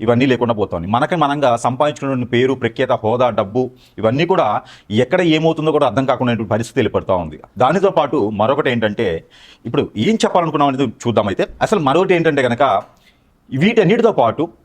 ఇవన్నీ లేకుండా పోతుంది మనకి మనంగా సంపాదించుకున్న పేరు ప్రఖ్యాత హోదా డబ్బు ఇవన్నీ కూడా ఎక్కడ ఏమవుతుందో కూడా అర్థం కాకుండా పరిస్థితి ఏర్పడుతూ ఉంది. దానితో పాటు మరొకటి ఏంటంటే ఇప్పుడు ఏం చెప్పాలనుకున్నాం అనేది చూద్దాం అయితే. అసలు మరొకటి ఏంటంటే కనుక వీటన్నిటితో పాటు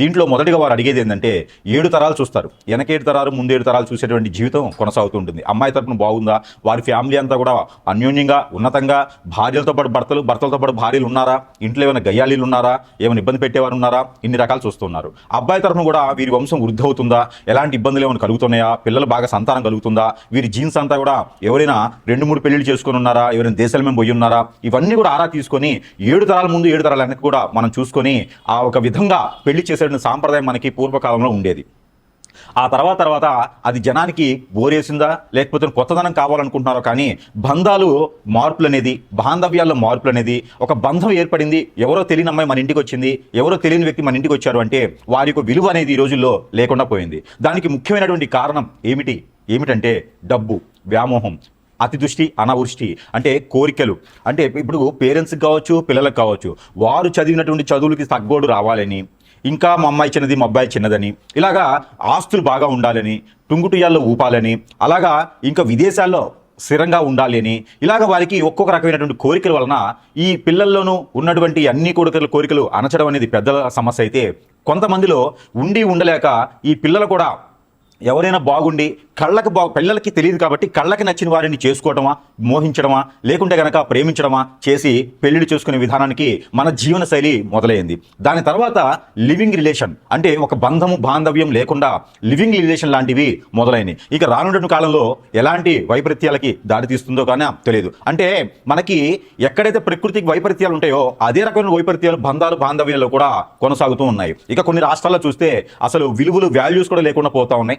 దీంట్లో మొదటిగా వారు అడిగేది ఏంటంటే ఏడు తరాలు చూస్తారు. వెనకేడు తరాలు ముందేడు తరాలు చూసేటువంటి జీవితం కొనసాగుతుంటుంది అమ్మాయి తరపున బాగుందా? వారి ఫ్యామిలీ అంతా కూడా అన్యోన్యంగా ఉన్నతంగా భార్యలతో పాటు భర్తలు భర్తలతో పాటు భార్యలు ఉన్నారా? ఇంట్లో ఏమైనా గయ్యాలీలు ఉన్నారా? ఏమైనా ఇబ్బంది పెట్టేవారు ఉన్నారా? ఇన్ని రకాలు చూస్తున్నారు అబ్బాయి తరపున కూడా వీరి వంశం వృద్ధి అవుతుందా ఎలాంటి ఇబ్బందులు ఏమైనా కలుగుతున్నాయా? పిల్లలు బాగా సంతానం కలుగుతుందా? వీరి జీన్స్ అంతా కూడా ఎవరైనా రెండు మూడు పెళ్ళిళ్ళు చేసుకుని ఉన్నారా? ఎవరైనా దేశాల మేము పోయి ఉన్నారా? ఇవన్నీ కూడా ఆరా తీసుకొని ఏడు తరాల ముందు ఏడు తరాల వెనక్కి కూడా మనం చూసుకొని ఆ ఒక విధంగా పెళ్ళి చేసే సాంప్రదాయం మనకి పూర్వకాలంలో ఉండేది. ఆ తర్వాత తర్వాత అది జనానికి బోరేసిందా లేకపోతే కొత్తదనం కావాలనుకుంటున్నారో కానీ బంధాలు మార్పులు అనేది బాంధవ్యాల్లో మార్పులు అనేది ఒక బంధం ఏర్పడింది ఎవరో తెలియని అమ్మాయి మన ఇంటికి వచ్చింది ఎవరో తెలియని వ్యక్తి మన ఇంటికి వచ్చారు అంటే వారి యొక్క విలువ అనేది ఈ రోజుల్లో లేకుండా పోయింది. దానికి ముఖ్యమైనటువంటి కారణం ఏమిటి? ఏమిటంటే డబ్బు వ్యామోహం అతిదృష్టి అనావృష్టి అంటే కోరికలు. అంటే ఇప్పుడు పేరెంట్స్కి కావచ్చు పిల్లలకు కావచ్చు వారు చదివినటువంటి చదువులకి తగ్గోడు రావాలని ఇంకా మా అమ్మాయి చిన్నది మా అబ్బాయి చిన్నదని. ఇలాగా ఆస్తులు బాగా ఉండాలని టుంగుటుయాల్లో ఊపాలని అలాగా ఇంకా విదేశాల్లో స్థిరంగా ఉండాలి అని ఇలాగ వారికి ఒక్కొక్క రకమైనటువంటి కోరికల వలన ఈ పిల్లల్లోనూ ఉన్నటువంటి అన్ని కోరికలు కోరికలు అనచడం అనేది పెద్దల సమస్య అయితే కొంతమందిలో ఉండి ఉండలేక ఈ పిల్లలు కూడా ఎవరైనా బాగుండి కళ్ళకి బా పిల్లలకి తెలియదు కాబట్టి కళ్ళకి నచ్చిన వారిని చేసుకోవటమా మోహించడమా లేకుంటే గనక ప్రేమించడమా చేసి పెళ్ళిళ్ళు చేసుకునే విధానానికి మన జీవన శైలి మొదలైంది. దాని తర్వాత లివింగ్ రిలేషన్ అంటే ఒక బంధము బాంధవ్యం లేకుండా లివింగ్ రిలేషన్ లాంటివి మొదలైనవి ఇక రానున్న కాలంలో ఎలాంటి వైపరీత్యాలకి దారి తీస్తుందో కానీ తెలియదు. అంటే మనకి ఎక్కడైతే ప్రకృతికి వైపరీత్యాలు ఉంటాయో అదే రకమైన వైపరీత్యాలు బంధాలు బాంధవ్యాలు కూడా కొనసాగుతూ ఉన్నాయి. ఇక కొన్ని రాష్ట్రాల్లో చూస్తే అసలు విలువలు వాల్యూస్ కూడా లేకుండా పోతా ఉన్నాయి.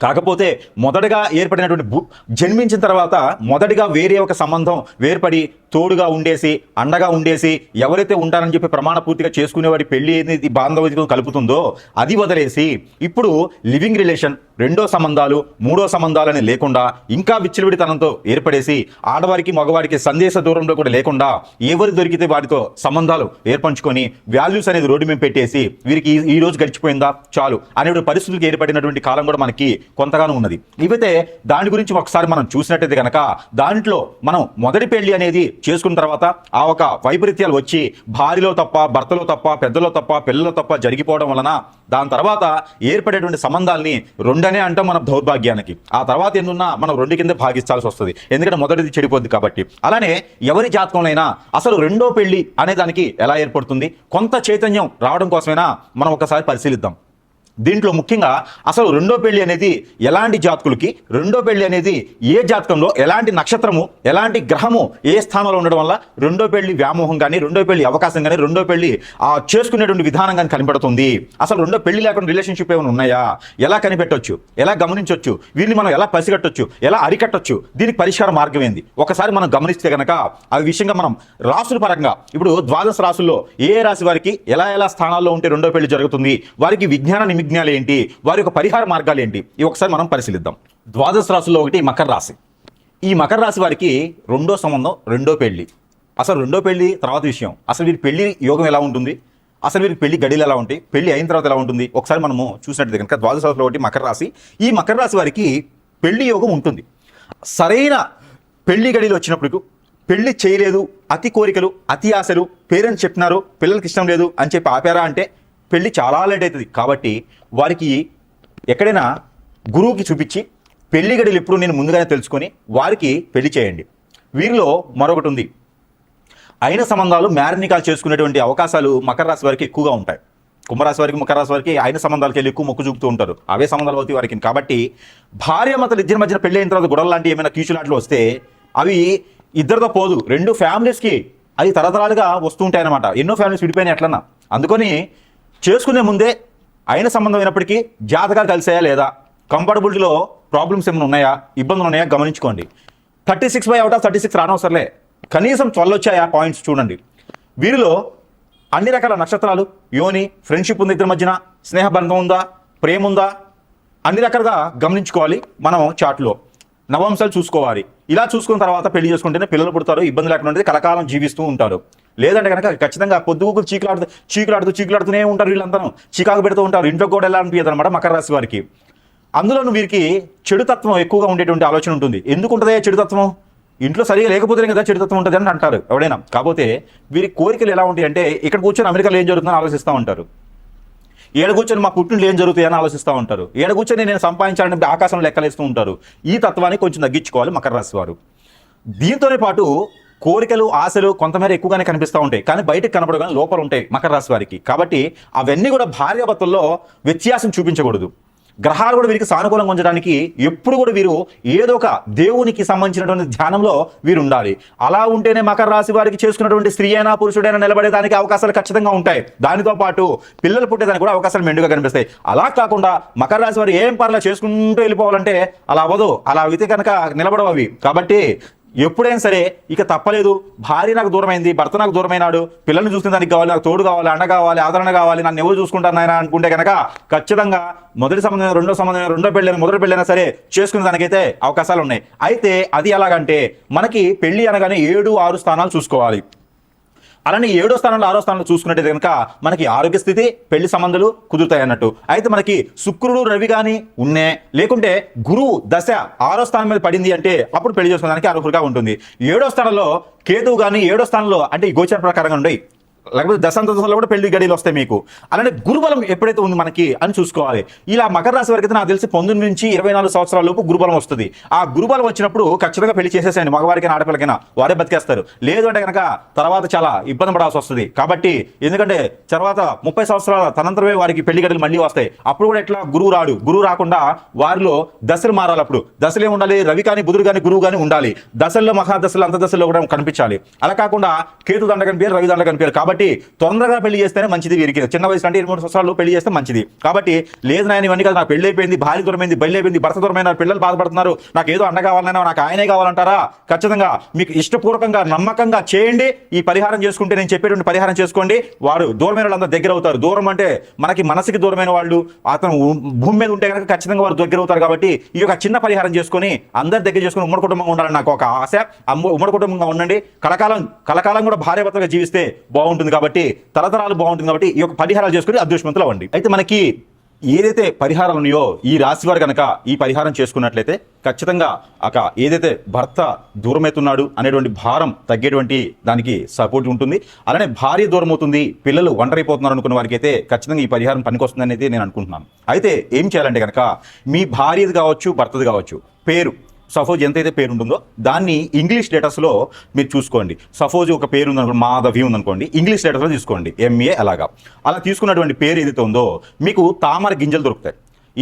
కాకపోతే మొదటగా ఏర్పడినటువంటి జన్మించిన తర్వాత మొదటిగా వేరే ఒక సంబంధం వేర్పడి తోడుగా ఉండేసి అండగా ఉండేసి ఎవరైతే ఉంటారని చెప్పి ప్రమాణ పూర్తిగా చేసుకునేవాడి పెళ్ళి అనేది బాంధవ్యం కలుపుతుందో అది వదిలేసి ఇప్పుడు లివింగ్ రిలేషన్ రెండో సంబంధాలు మూడో సంబంధాలని లేకుండా ఇంకా విచ్చలవిడితనంతో ఏర్పడేసి ఆడవారికి మగవారికి సందేశ దూరంలో కూడా లేకుండా ఎవరు దొరికితే వారితో సంబంధాలు ఏర్పంచుకొని వాల్యూస్ అనేది రోడ్డు మీద పెట్టేసి వీరికి ఈ- రోజు గడిచిపోయిందా? చాలు. అనే పరిస్థితులకు ఏర్పడినటువంటి కాలం కూడా మనకి కొంతగానో ఉన్నది. ఇవైతే దాని గురించి ఒకసారి మనం చూసినట్టయితే కనుక దాంట్లో మనం మొదటి పెళ్ళి అనేది చేసుకున్న తర్వాత ఆ ఒక వైపరీత్యాలు వచ్చి భార్యలో తప్ప భర్తలో తప్ప పెద్దలో తప్ప పిల్లలో తప్ప జరిగిపోవడం వలన దాని తర్వాత ఏర్పడేటువంటి సంబంధాలని రెండు రెండనే అంటాం మన దౌర్భాగ్యానికి. ఆ తర్వాత ఎన్నున్నా మనం రెండు కింద భాగిస్తాల్సి వస్తుంది. ఎందుకంటే మొదటిది చెడిపోద్ది కాబట్టి. అలానే ఎవరి జాతకంలోనైనా అసలు రెండో పెళ్ళి అనే దానికి ఎలా ఏర్పడుతుంది? కొంత చైతన్యం రావడం కోసమైనా మనం ఒకసారి పరిశీలిద్దాం. దీంట్లో ముఖ్యంగా అసలు రెండో పెళ్ళి అనేది ఎలాంటి జాతకులకి రెండో పెళ్ళి అనేది ఏ జాతకంలో ఎలాంటి నక్షత్రము ఎలాంటి గ్రహము ఏ స్థానంలో ఉండడం వల్ల రెండో పెళ్ళి వ్యామోహం కానీ రెండో పెళ్ళి అవకాశం కానీ రెండో పెళ్ళి ఆ చేసుకునేటువంటి విధానం కానీ కనబడుతుంది అసలు రెండో పెళ్ళి లేకుండా రిలేషన్షిప్ ఏమైనా ఉన్నాయా? ఎలా కనిపెట్టొచ్చు? ఎలా గమనించవచ్చు వీరిని మనం ఎలా పసిగట్టొచ్చు ఎలా అరికట్టొచ్చు? దీనికి పరిష్కార మార్గం ఏంది? ఒకసారి మనం గమనిస్తే కనుక ఆ విషయంగా మనం రాసుల పరంగా ఇప్పుడు ద్వాదశ రాసుల్లో ఏ రాశి వారికి ఎలా ఎలా స్థానాల్లో ఉంటే రెండో పెళ్ళి జరుగుతుంది? వారికి విజ్ఞాన నిమిజ్ఞాలు ఏంటి వారి యొక్క పరిహార మార్గాలు ఏంటి ఇవి ఒకసారి మనం పరిశీలిద్దాం. ద్వాదశ రాశుల్లో ఒకటి మకర రాశి. ఈ మకర రాశి వారికి రెండో సంబంధం రెండో పెళ్ళి. అసలు రెండో పెళ్ళి తర్వాత విషయం. అసలు వీరి పెళ్ళి యోగం ఎలా ఉంటుంది? అసలు వీరికి పెళ్ళి గడిలు ఎలా ఉంటాయి? పెళ్ళి అయిన తర్వాత ఎలా ఉంటుంది? ఒకసారి మనము చూసినట్టు కనుక ద్వాదశ రాశిలో ఒకటి మకర రాశి. ఈ మకర రాశి వారికి పెళ్ళి యోగం ఉంటుంది. సరైన పెళ్ళి గడిలు వచ్చినప్పుడు పెళ్ళి చేయలేదు అతి కోరికలు అతి ఆశలు పేరెంట్స్ చెప్పినారు పిల్లలకి ఇష్టం లేదు అని చెప్పి ఆపారా అంటే పెళ్ళి చాలా లేట్ అవుతుంది. కాబట్టి వారికి ఎక్కడైనా గురువుకి చూపించి పెళ్ళి గడిలు ఎప్పుడు నేను ముందుగానే తెలుసుకొని వారికి పెళ్ళి చేయండి. వీరిలో మరొకటి ఉంది. అయిన సంబంధాలు మ్యారినికాలు చేసుకునేటువంటి అవకాశాలు మకర రాశి వారికి ఎక్కువగా ఉంటాయి. కుంభరాశి వారికి మకర రాశి వారికి ఆయన సంబంధాలకి వెళ్ళి ఎక్కువ మొక్కు చూపుతూ ఉంటారు. అవే సంబంధాలు అవుతాయి వారికి. కాబట్టి భార్య మతలు ఇద్దరి మధ్యన పెళ్ళి అయిన తర్వాత గొడవలు లాంటి ఏమైనా కీచులాట్లు వస్తే అవి ఇద్దరితో పోదు. రెండు ఫ్యామిలీస్కి అది తరతరాలుగా వస్తూ ఉంటాయి ఎన్నో ఫ్యామిలీస్ విడిపోయినాయి ఎట్లన్నా అందుకని చేసుకునే ముందే అయిన సంబంధం అయినప్పటికీ జాతకాలు కలిసాయా లేదా? కంఫర్టబిలిటీలో ప్రాబ్లమ్స్ ఏమైనా ఉన్నాయా? ఇబ్బందులు ఉన్నాయా? గమనించుకోండి. Thirty six by out of thirty six రానవసరలే. కనీసం ట్వెల్వ్ వచ్చాయా పాయింట్స్ చూడండి. వీరిలో అన్ని రకాల నక్షత్రాలు యోని ఫ్రెండ్షిప్ ఉంది ఇద్దరి మధ్యన స్నేహబంధం ఉందా? ప్రేమ ఉందా? అన్ని రకాలుగా గమనించుకోవాలి మనం చాట్లో. నవంశాలు చూసుకోవాలి. ఇలా చూసుకున్న తర్వాత పెళ్ళి చేసుకుంటేనే పిల్లలు పుడతారు ఇబ్బంది లేకుండా కలకాలం జీవిస్తూ ఉంటారు. లేదంటే కనుక ఖచ్చితంగా పొద్దుగుకు చీకులాడుతూ చీకులాడుతూ చీకులాడుతూనే ఉంటారు వీళ్ళందరూ. చీకాకు పెడుతూ ఉంటారు. ఇంట్లో కూడా ఎలా అనమాట మకర రాశి వారికి. అందులోనూ వీరికి చెడుతత్వం ఎక్కువగా ఉండేటువంటి ఆలోచన ఉంటుంది. ఎందుకు ఉంటుందే చెడుతత్వం ఇంట్లో సరిగా లేకపోతేనే కదా చెడుతత్వం ఉంటుంది అని అంటారు ఎవడైనా కాకపోతే వీరి కోరికలు ఎలా ఉంటాయి అంటే ఇక్కడ కూర్చొని అమెరికాలో ఏం జరుగుతుందని ఆలోచిస్తూ ఉంటారు. ఏడ కూర్చొని మా పుట్టినలు ఏం జరుగుతాయని ఆలోచిస్తూ ఉంటారు. ఏడ కూర్చొని నేను సంపాదించాలని ఆకాశం లెక్కలేస్తూ ఉంటారు. ఈ తత్వాన్ని కొంచెం తగ్గించుకోవాలి మకర రాశి వారు. దీంతోనే పాటు కోరికలు ఆశలు కొంతమేర ఎక్కువగానే కనిపిస్తూ ఉంటాయి. కానీ బయటకు కనపడగానే లోపల ఉంటాయి మకర రాశి వారికి. కాబట్టి అవన్నీ కూడా భార్యాభర్తల్లో వ్యత్యాసం చూపించకూడదు. గ్రహాలు కూడా వీరికి సానుకూలంగా ఉంచడానికి ఎప్పుడు కూడా వీరు ఏదో ఒక దేవునికి సంబంధించినటువంటి ధ్యానంలో వీరు ఉండాలి. అలా ఉంటేనే మకర రాశి వారికి చేసుకున్నటువంటి స్త్రీ అయినా పురుషుడైనా నిలబడేదానికి అవకాశాలు ఖచ్చితంగా ఉంటాయి. దానితో పాటు పిల్లలు పుట్టేదానికి కూడా అవకాశాలు మెండుగా కనిపిస్తాయి. అలా కాకుండా మకర రాశి వారు ఏం పర్లా చేసుకుంటూ వెళ్ళిపోవాలంటే అలా అవ్వదు. అలా అయితే కనుక నిలబడవు అవి. కాబట్టి ఎప్పుడైనా సరే ఇక తప్పలేదు. భార్య నాకు దూరమైంది భర్త నాకు దూరమైనాడు పిల్లల్ని చూసుకునే దానికి కావాలి నాకు తోడు కావాలి అండ కావాలి ఆదరణ కావాలి నన్ను ఎవరు చూసుకుంటాను నాయన అనుకుంటే కనుక ఖచ్చితంగా మొదటి సంబంధం రెండో సంబంధం రెండో పెళ్ళైనా మొదటి పెళ్ళైనా సరే చేసుకునే దానికైతే అవకాశాలు ఉన్నాయి. అయితే అది ఎలాగంటే మనకి పెళ్ళి అనగానే ఏడు ఆరు స్థానాలు చూసుకోవాలి. అలానే ఏడో స్థానంలో ఆరో స్థానంలో చూసుకున్నట్టే కనుక మనకి ఆరోగ్య స్థితి పెళ్ళి సంబంధాలు కుదురుతాయి అన్నట్టు. అయితే మనకి శుక్రుడు రవి కానీ ఉన్నే లేకుంటే గురువు దశ ఆరో స్థానం మీద పడింది అంటే అప్పుడు పెళ్ళి చేసుకోవడానికి అర్హులుగా ఉంటుంది. ఏడో స్థానంలో కేతువు కానీ ఏడో స్థానంలో అంటే ఈ గోచర ప్రకారంగా ఉన్నాయి లేకపోతే దశాంత దశలో కూడా పెళ్ళి గడియలు వస్తాయి మీకు. అలానే గురుబలం ఎప్పుడైతే ఉంది మనకి అని చూసుకోవాలి. ఇలా మకర రాశి వరకు అయితే నాకు తెలిసి పంతొమ్మిది నుంచి ఇరవై నాలుగు సంవత్సరాల లోపు గురుబలం వస్తుంది. ఆ గురుబలం వచ్చినప్పుడు ఖచ్చితంగా పెళ్ళి చేసేసాను మగవారికైనా ఆడపిల్లకైనా వారే బతికేస్తారు. లేదు అంటే కనుక తర్వాత చాలా ఇబ్బంది పడాల్సి వస్తుంది. కాబట్టి ఎందుకంటే తర్వాత ముప్పై సంవత్సరాల తనంతరమే వారికి పెళ్ళి గడులు మళ్ళీ వస్తాయి. అప్పుడు కూడా ఎట్లా గురువు రాడు? గురువు రాకుండా వారిలో దశలు మారాలి అప్పుడు. దశలే ఉండాలి? రవి కానీ బుధుడు కానీ గురువు కానీ ఉండాలి. దశల్లో మహాదశలు అంతదశల్లో కూడా కనిపించాలి. అలా కాకుండా కేతు దండ కనిపించారు రవి దండ కనిపించారు కాబట్టి కాబట్టి తొందరగా పెళ్ళి చేస్తేనే మంచిది వీరికి. చిన్న వయసు అంటే ఇరవై మూడు సంవత్సరాలు పెళ్ళి చేస్తే మంచిది. కాబట్టి లేదు నాయన ఇవన్నీ కాదు. నాకు పెళ్ళి అయిపోయింది భార్య దూరమైంది బయలు అయిపోయింది భర్త దూరమైన పిల్లలు బాధపడుతున్నారు. నాకు ఏదో అండ కావాలన్నా నాకు ఆయనే కావాలంటారా? ఖచ్చితంగా మీకు ఇష్టపూర్వకంగా నమ్మకంగా చేయండి. ఈ పరిహారం చేసుకుంటే నేను చెప్పేటువంటి పరిహారం చేసుకోండి. వారు దూరమైన వాళ్ళందరూ దగ్గర అవుతారు. దూరం అంటే మనకి మనసుకి దూరమైన వాళ్ళు అతను భూమి మీద ఉంటే కనుక ఖచ్చితంగా వారు దగ్గర అవుతారు కాబట్టి ఈ యొక్క చిన్న పరిహారం చేసుకొని అందరి దగ్గర చేసుకుని ఉమ్మడి కుటుంబంగా ఉండాలని నాకు ఒక ఆశ. అమ్మ- ఉమ్మడి కుటుంబంగా ఉండండి. కలకాలం కలకాలం కూడా భార్యాభర్తగా జీవిస్తే బాగుంటుంది. కాబట్టి తరతరాలు బాగుంటుంది కాబట్టి ఈ యొక్క పరిహారాలు చేసుకుని అదృష్టవంతులు అవ్వండి. అయితే మనకి ఏదైతే పరిహారాలు ఉన్నాయో ఈ రాశి వారు కనుక ఈ పరిహారం చేసుకున్నట్లయితే ఖచ్చితంగా అక ఏదైతే భర్త దూరమవుతున్నాడు అనేటువంటి భారం తగ్గేటువంటి దానికి సపోర్ట్ ఉంటుంది. అలానే భార్య దూరం అవుతుంది పిల్లలు ఒంటరైపోతున్నారు అనుకున్న వారికి అయితే ఖచ్చితంగా ఈ పరిహారం పనికొస్తుంది అనేది నేను అనుకుంటున్నాను. అయితే ఏం చేయాలంటే కనుక మీ భార్యది కావచ్చు భర్తది కావచ్చు పేరు సపోజ్ ఎంతైతే పేరు ఉంటుందో దాన్ని ఇంగ్లీష్ లెటర్స్లో మీరు చూసుకోండి. సపోజ్ ఒక పేరు ఉందనుకోండి మాధవి ఉందనుకోండి. ఇంగ్లీష్ లెటర్స్లో తీసుకోండి. ఎంఏ అలాగా. అలా తీసుకున్నటువంటి పేరు ఏదైతే ఉందో మీకు తామర గింజలు దొరుకుతాయి.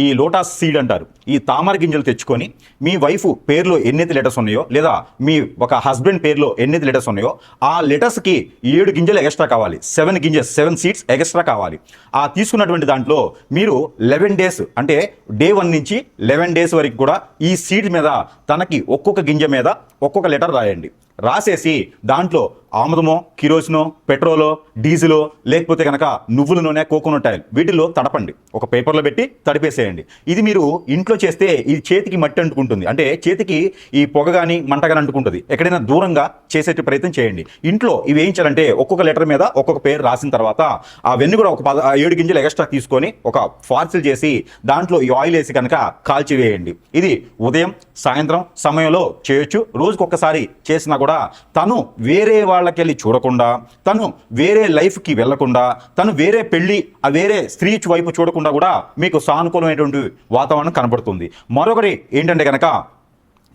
ఈ లోటాస్ సీడ్ అంటారు. ఈ తామర గింజలు తెచ్చుకొని మీ వైఫ్ పేరులో ఎన్నైతే లెటర్స్ ఉన్నాయో లేదా మీ ఒక హస్బెండ్ పేరులో ఎన్నైతే లెటర్స్ ఉన్నాయో ఆ లెటర్స్కి ఏడు గింజలు ఎక్స్ట్రా కావాలి. సెవెన్ గింజెస్ సెవెన్ సీడ్స్ ఎక్స్ట్రా కావాలి. ఆ తీసుకున్నటువంటి దాంట్లో మీరు లెవెన్ డేస్ అంటే డే వన్ నుంచి లెవెన్ డేస్ వరకు కూడా ఈ సీడ్ మీద తనకి ఒక్కొక్క గింజ మీద ఒక్కొక్క లెటర్ రాయండి. రాసేసి దాంట్లో ఆముదమో కిరోసినో పెట్రోలో డీజిలో లేకపోతే కనుక నువ్వుల నూనె కోకోనట్ ఆయిల్ వీటిలో తడపండి. ఒక పేపర్లో పెట్టి తడిపేసేయండి. ఇది మీరు ఇంట్లో చేస్తే ఇది చేతికి మట్టి అంటుకుంటుంది. అంటే చేతికి ఈ పొగ కానీ మంట కానీ అంటుకుంటుంది. ఎక్కడైనా దూరంగా చేసే ప్రయత్నం చేయండి. ఇంట్లో ఇవి వేయించాలంటే ఒక్కొక్క లెటర్ మీద ఒక్కొక్క పేరు రాసిన తర్వాత అవన్నీ కూడా ఒక పద ఏడు గింజలు ఎక్స్ట్రా తీసుకొని ఒక ఫార్సిల్ చేసి దాంట్లో ఈ ఆయిల్ వేసి కనుక కాల్చివేయండి. ఇది ఉదయం సాయంత్రం సమయంలో చేయొచ్చు. రోజుకొకసారి చేసినా కూడా తను వేరే వాళ్ళకి వెళ్ళి చూడకుండా తను వేరే లైఫ్కి వెళ్ళకుండా తను వేరే పెళ్ళి ఆ వేరే స్త్రీ వైపు చూడకుండా కూడా మీకు సానుకూలమైనటువంటి వాతావరణం కనబడుతుంది. మరొకటి ఏంటంటే కనుక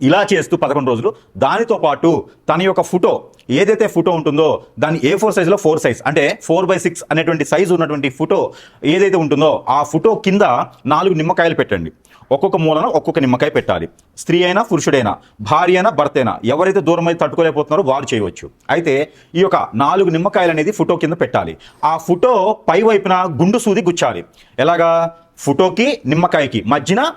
ఇలా చేస్తూ పదకొండు రోజులు దానితో పాటు తన యొక్క ఫోటో ఏదైతే ఫోటో ఉంటుందో దాన్ని ఏ ఫోర్ సైజులో ఫోర్ సైజ్ అంటే ఫోర్ బై సిక్స్ అనేటువంటి సైజు ఉన్నటువంటి ఫోటో ఏదైతే ఉంటుందో ఆ ఫోటో కింద నాలుగు నిమ్మకాయలు పెట్టండి. ఒక్కొక్క మూలన ఒక్కొక్క నిమ్మకాయ పెట్టాలి. స్త్రీ అయినా పురుషుడైనా భార్య అయినా భర్త అయినా ఎవరైతే దూరం అయితే తట్టుకోలేకపోతున్నారో వారు చేయవచ్చు. అయితే ఈ యొక్క నాలుగు నిమ్మకాయలు అనేది ఫోటో కింద పెట్టాలి. ఆ ఫోటో పై వైపున గుండు సూది గుచ్చాలి. ఎలాగా? ఫోటోకి నిమ్మకాయకి మధ్యన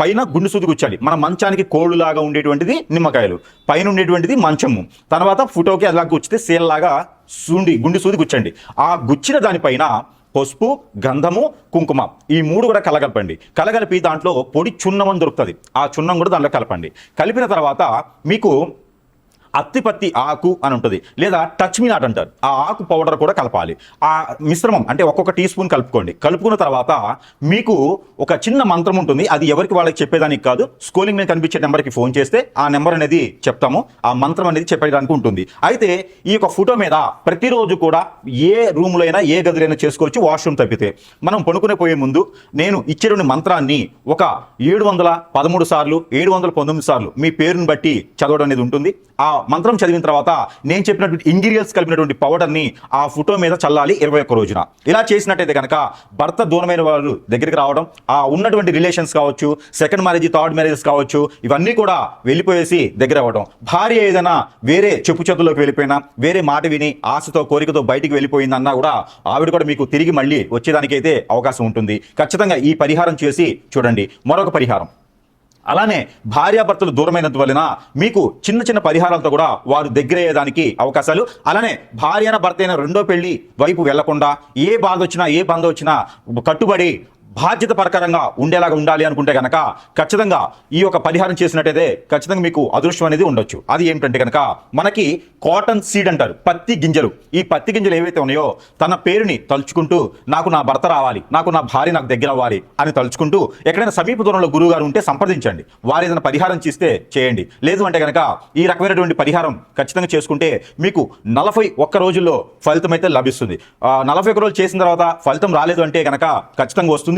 పైన గుండు సూది గుచ్చాలి. మన మంచానికి కోళ్ళులాగా ఉండేటువంటిది నిమ్మకాయలు. పైన ఉండేటువంటిది మంచము. తర్వాత ఫోటోకి అలా గుచ్చితే సేల్లాగా సూండి గుండు సూది గుచ్చండి. ఆ గుచ్చిన దానిపైన పసుపు గంధము కుంకుమ. ఈ మూడు కూడా కలగలపండి. కలగలిపి దాంట్లో పొడి చున్నం అని దొరుకుతుంది. ఆ చున్నం కూడా దాంట్లో కలపండి. కలిపిన తర్వాత మీకు అత్తిపత్తి ఆకు అని ఉంటుంది. లేదా టచ్ మీ నాట్ అంటారు. ఆ ఆకు పౌడర్ కూడా కలపాలి. ఆ మిశ్రమం అంటే ఒక్కొక్క టీ స్పూన్ కలుపుకోండి. కలుపుకున్న తర్వాత మీకు ఒక చిన్న మంత్రం ఉంటుంది. అది ఎవరికి వాళ్ళకి చెప్పేదానికి కాదు. స్కూలింగ్ మీద కనిపించే నెంబర్కి ఫోన్ చేస్తే ఆ నెంబర్ అనేది చెప్తాము. ఆ మంత్రం అనేది చెప్పేదానికి ఉంటుంది. అయితే ఈ యొక్క ఫోటో మీద ప్రతిరోజు కూడా ఏ రూమ్లో అయినా ఏ గదిలైనా చేసుకోవచ్చు వాష్రూమ్ తప్పితే. మనం పడుకునే పోయే ముందు నేను ఇచ్చేటువంటి మంత్రాన్ని ఒక ఏడు వందల పదమూడు సార్లు ఏడు వందల పంతొమ్మిది సార్లు మీ పేరుని బట్టి చదవడం అనేది ఉంటుంది. ఆ మంత్రం చదివిన తర్వాత నేను చెప్పినటువంటి ఇంగ్రీడియంట్స్ కలిపినటువంటి పౌడర్ని ఆ ఫోటో మీద చల్లాలి ఇరవై ఒక్క రోజున. ఇలా చేసినట్టయితే కనుక భర్త దూరమైన వాళ్ళు దగ్గరికి రావడం ఆ ఉన్నటువంటి రిలేషన్స్ కావచ్చు సెకండ్ మ్యారేజ్ థర్డ్ మ్యారేజెస్ కావచ్చు ఇవన్నీ కూడా వెళ్ళిపోయేసి దగ్గర అవ్వడం. భార్య ఏదైనా వేరే చెప్పు చేతుల్లోకి వెళ్ళిపోయినా వేరే మాట విని ఆశతో కోరికతో బయటికి వెళ్ళిపోయిందన్నా కూడా ఆవిడ కూడా మీకు తిరిగి మళ్ళీ వచ్చేదానికైతే అవకాశం ఉంటుంది. ఖచ్చితంగా ఈ పరిహారం చేసి చూడండి. మరొక పరిహారం. అలానే భార్యాభర్తలు దూరమైనందు వలన మీకు చిన్న చిన్న పరిహారాలతో కూడా వారు దగ్గరయ్యేదానికి అవకాశాలు. అలానే భార్య భర్త అయిన రెండో పెళ్ళి వైపు వెళ్ళకుండా ఏ బాధ వచ్చినా ఏ బంధ వచ్చినా కట్టుబడి బాధ్యత ప్రకారంగా ఉండేలాగా ఉండాలి అనుకుంటే కనుక ఖచ్చితంగా ఈ యొక్క పరిహారం చేసినట్టయితే ఖచ్చితంగా మీకు అదృష్టం అనేది ఉండొచ్చు. అది ఏమిటంటే కనుక మనకి కాటన్ సీడ్ అంటారు పత్తి గింజలు. ఈ పత్తి గింజలు ఏవైతే ఉన్నాయో తన పేరుని తలుచుకుంటూ నాకు నా భర్త రావాలి నాకు నా భార్య నాకు దగ్గర అవ్వాలి అని తలుచుకుంటూ ఎక్కడైనా సమీప దూరంలో గురువు గారు ఉంటే సంప్రదించండి. వారు ఏదైనా పరిహారం చేస్తే చేయండి. లేదు అంటే కనుక ఈ రకమైనటువంటి పరిహారం ఖచ్చితంగా చేసుకుంటే మీకు నలభై ఒక్క రోజుల్లో ఫలితం అయితే లభిస్తుంది. నలభై ఒక్క రోజులు చేసిన తర్వాత ఫలితం రాలేదు అంటే కనుక ఖచ్చితంగా వస్తుంది.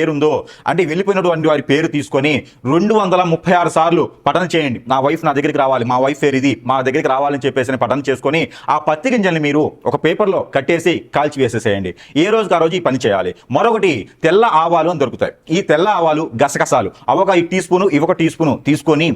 పేరుందో అంటే వెళ్ళిపోయినటువంటి వారి పేరు తీసుకొని రెండు వందల ముప్పై ఆరు సార్లు పఠనం చేయండి. నా వైఫ్ నా దగ్గరికి రావాలి. మా వైఫ్ పేరు ఇది. మా దగ్గరికి రావాలని చెప్పేసి పఠనం చేసుకొని ఆ పత్తి గింజల్ని మీరు ఒక పేపర్లో కట్టేసి కాల్చి వేసేసేయండి. ఏ రోజుకి ఆ రోజు ఈ పని చేయాలి? మరొకటి తెల్ల ఆవాలు అని దొరుకుతాయి. ఈ తెల్ల ఆవాలు గసగసాలు అవొక ఈ టీ స్పూను ఇవొక టీ స్పూను తీసుకొని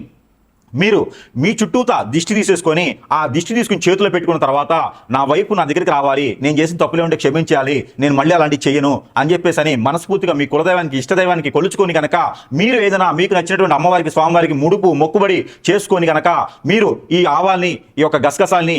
మీరు మీ చుట్టూతా దిష్టి తీసేసుకొని ఆ దిష్టి తీసుకుని చేతిలో పెట్టుకున్న తర్వాత నా వైపు నా దగ్గరికి రావాలి నేను చేసిన తప్పులే ఉంటే క్షమించాలి నేను మళ్ళీ అలాంటివి చేయను అని చెప్పేసి అని మనస్ఫూర్తిగా మీ కులదైవానికి ఇష్టదైవానికి కొలుచుకొని కనుక మీరు ఏదైనా మీకు నచ్చినటువంటి అమ్మవారికి స్వామివారికి ముడుపు మొక్కుబడి చేసుకొని కనుక మీరు ఈ ఆవాల్ని ఈ యొక్క గసగసాల్ని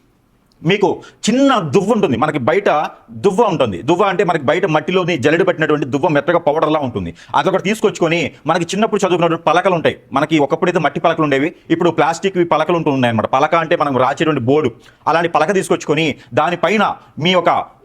మీకు చిన్న దువ్వ ఉంటుంది. మనకి బయట దువ్వ ఉంటుంది. దువ్వ అంటే మనకి బయట మట్టిలోని జల్లెడు పెట్టినటువంటి దువ్వ మెత్తగా పౌడర్లా ఉంటుంది. అదొకటి తీసుకొచ్చుకొని మనకి చిన్నప్పుడు చదువుకున్నటువంటి పలకలు ఉంటాయి. మనకి ఒకప్పుడైతే మట్టి పలకలు ఉండేవి ఇప్పుడు ప్లాస్టిక్ పలకలు ఉంటున్నాయి అనమాట పలక అంటే మనం రాసేటువంటి బోర్డు. అలాంటి పలక తీసుకొచ్చుకొని దానిపైన మీ యొక్క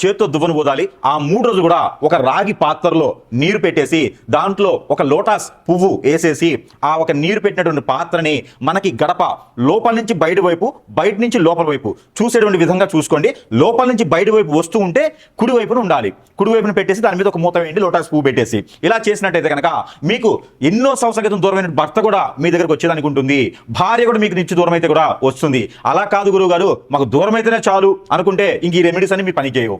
చేత్తో దువ్వను ఊదాలి ఆ మూడు రోజులు కూడా ఒక రాగి పాత్రలో నీరు పెట్టేసి దాంట్లో ఒక లోటాస్ పువ్వు వేసేసి ఆ ఒక నీరు పెట్టినటువంటి పాత్రని మనకి గడప లోపల నుంచి బయట వైపు బయట నుంచి లోపల వైపు చూసేటువంటి విధంగా చూసుకోండి. లోపల నుంచి బయట వైపు వస్తూ ఉంటే కుడి వైపున ఉండాలి. కుడి వైపున పెట్టేసి దాని మీద ఒక మూత వేయండి లోటాస్ పువ్వు పెట్టేసి. ఇలా చేసినట్టయితే కనుక మీకు ఎన్నో సంవత్సరాల క్రితం దూరమైన భర్త కూడా మీ దగ్గరకు వచ్చేదానికి ఉంటుంది. భార్య కూడా మీకు నుంచి దూరం అయితే కూడా వస్తుంది. అలా కాదు గురువు గారు మాకు దూరం అయితేనే చాలు అనుకుంటే ఇంక ఈ రెమెడీస్ అని మీ పని చేయవు.